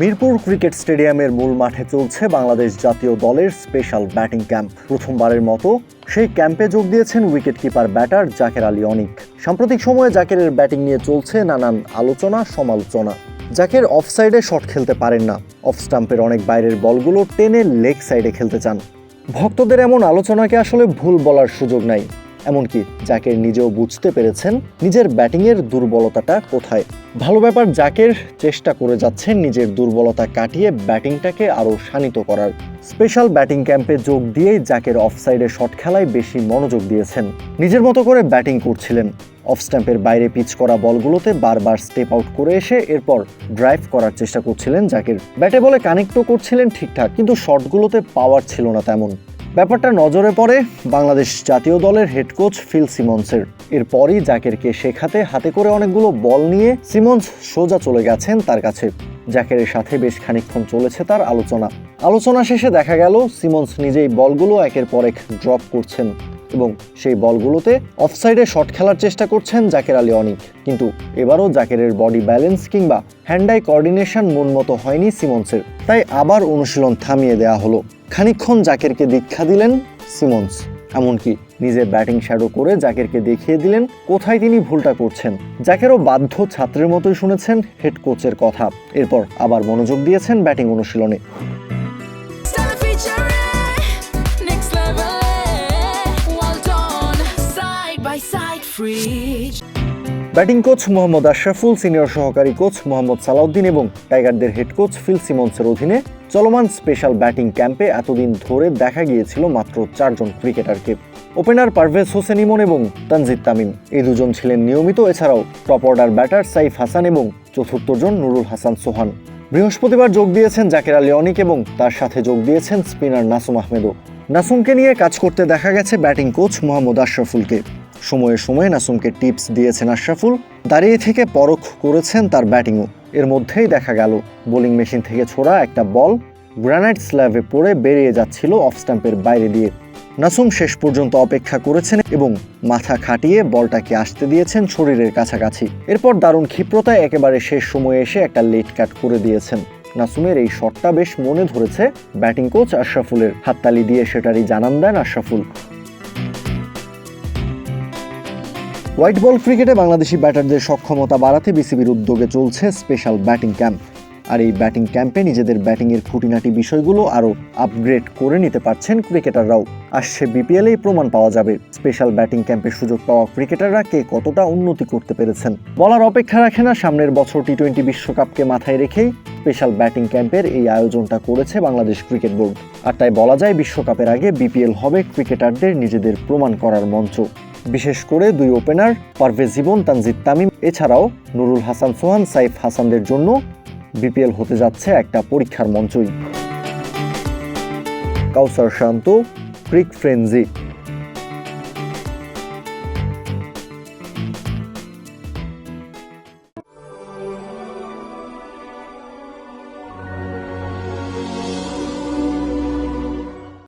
Mirpur cricket স্টেডিয়ামের মূল মাঠে চলছে বাংলাদেশ জাতীয় দলের স্পেশাল ব্যাটিং ক্যাম্প। প্রথমবারের মতো সেই ক্যাম্পে যোগ দিয়েছেন wicket keeper batter Jaker Ali Anik. সাম্প্রতিক সময়ে জাকেরের ব্যাটিং নিয়ে চলছে নানান আলোচনা, সমালোচনা। জাকের অফ সাইডে শট খেলতে পারেন না। অফ স্টাম্পের অনেক বাইরের বলগুলো টেনে লেগ সাইডে খেলতে চান। ভক্তদের এমন আলোচনাকে আসলে ভুল বলার সুযোগ নাই। এমনকি জাকের নিজেও বুঝতে পেরেছেন নিজের ব্যাটিংয়ের দুর্বলতাটা কোথায়। ভালো ব্যাপার, জাকের চেষ্টা করে যাচ্ছেন নিজের দুর্বলতা কাটিয়ে ব্যাটিংটাকে আরও শানিত করার। স্পেশাল ব্যাটিং ক্যাম্পে যোগ দিয়েই জাকের অফসাইডে শট খেলায় বেশি মনোযোগ দিয়েছেন। নিজের মতো করে ব্যাটিং করছিলেন। অফ স্ট্যাম্পের বাইরে পিচ করা বলগুলোতে বারবার স্টেপ আউট করে এসে এরপর ড্রাইভ করার চেষ্টা করছিলেন জাকির। ব্যাটে বলে কানেক্টও করছিলেন ঠিকঠাক, কিন্তু শটগুলোতে পাওয়ার ছিল না তেমন। ব্যাপারটা নজরে পড়ে বাংলাদেশ জাতীয় দলের হেড কোচ ফিল সিমন্সের। এরপরই জাকেরকে শেখাতে হাতে করে অনেকগুলো বল নিয়ে সিমন্স সোজা চলে গেছেন তার কাছে। জাকেরের সাথে বেশ খানিকক্ষণ চলেছে তার আলোচনা। আলোচনা শেষে দেখা গেল, সিমন্স নিজেই বলগুলো একের পর এক ড্রপ করছেন এবং সেই বলগুলোতে অফসাইডে শট খেলার চেষ্টা করছেন জাকের আলী অনিক। কিন্তু এবারও জাকেরের বডি ব্যালেন্স কিংবা হ্যান্ডাই কোঅর্ডিনেশন মন মতো হয়নি সিমন্সের। তাই আবার অনুশীলন থামিয়ে দেওয়া হলো। খানিকক্ষণ জাকেরকে দীক্ষা দিলেন সিমন্স, এমনকি নিজে ব্যাটিং শ্যাডো করে জাকেরকে দেখিয়ে দিলেন কোথায় তিনি ভুলটা করছেন। জাকেরও বাধ্য ছাত্রের মতোই শুনেছেন হেড কোচের কথা। এরপর আবার মনোযোগ দিয়েছেন ব্যাটিং অনুশীলনে. Batting coach Mohammad Ashraful, senior সহকারী কোচ মোহাম্মদ সালাউদ্দিন এবং টাইগারদের হেড কোচ ফিল সিমন্সের অধীনে চলমান স্পেশাল ব্যাটিং ক্যাম্পে এতদিন ধরে দেখা গিয়েছিল মাত্র চারজন ক্রিকেটারকে। ওপেনার পারভেজ হোসেন ইমন এবং তানজিদ তামিম। এই দুজন ছিলেন নিয়মিত, এছাড়াও top order batter Saif Hasan এবং চতুর্থজন নুরুল হাসান সোহান। বৃহস্পতিবার যোগ দিয়েছেন জাকের আলী অনিক এবং তার সাথে যোগ দিয়েছেন স্পিনার নাসুম আহমেদও। নাসুমকে নিয়ে কাজ করতে দেখা গেছে ব্যাটিং কোচ মোহাম্মদ আশরাফুলকে। সময়ে সময়ে নাসুমকে টিপস দিয়েছেন আশরাফুল। দাঁড়িয়ে থেকে পরখ করেছেন তার ব্যাটিংও। এর মধ্যেই দেখা গেল, বোলিং মেশিন থেকে ছোড়া একটা বল গ্রানাইট স্ল্যাবে পড়ে বেরিয়ে যাচ্ছিল অফ স্টাম্পের বাইরে দিয়ে। নাসুম শেষ পর্যন্ত অপেক্ষা করেছেন এবং মাথা খাটিয়ে বলটাকে আসতে দিয়েছেন শরীরের কাছাকাছি। এরপর দারুণ ক্ষিপ্রতায় একেবারে শেষ সময়ে এসে একটা লেট কাট করে দিয়েছেন। নাসুমের এই শটটা বেশ মনে ধরেছে ব্যাটিং কোচ আশরাফুলের। হাততালি দিয়ে সেটারই জানান দেন আশরাফুল। হোয়াইট বল ক্রিকেটে বাংলাদেশি ব্যাটারদের সক্ষমতা বাড়াতে বিসিবির উদ্যোগে চলছে স্পেশাল ব্যাটিং ক্যাম্প। আর এই ব্যাটিং ক্যাম্পে নিজেদের ব্যাটিংয়ের খুঁটিনাটি বিষয়গুলো আরও আপগ্রেড করে নিতে পারছেন ক্রিকেটাররাও। আসছে বিপিএলেই প্রমাণ পাওয়া যাবে। স্পেশাল ব্যাটিং ক্যাম্পে সুযোগ পাওয়া ক্রিকেটাররা কে কতটা উন্নতি করতে পেরেছেন? বলার অপেক্ষা রাখে না সামনের বছর টি টোয়েন্টি বিশ্বকাপকে মাথায় রেখেই স্পেশাল ব্যাটিং ক্যাম্পের এই আয়োজনটা করেছে বাংলাদেশ ক্রিকেট বোর্ড। আর তাই বলা যায় বিশ্বকাপের আগে বিপিএল হবে ক্রিকেটারদের নিজেদের প্রমাণ করার মঞ্চ। বিশেষ করে দুই ওপেনার পারভেজ জীবন তানজিদ তামিম এছাড়াও নুরুল হাসান সোহান, সাইফ হাসানদের জন্য বিপিএল হতে যাচ্ছে একটা পরীক্ষার মঞ্চই। Kausar Shanto, Crick Frenzy.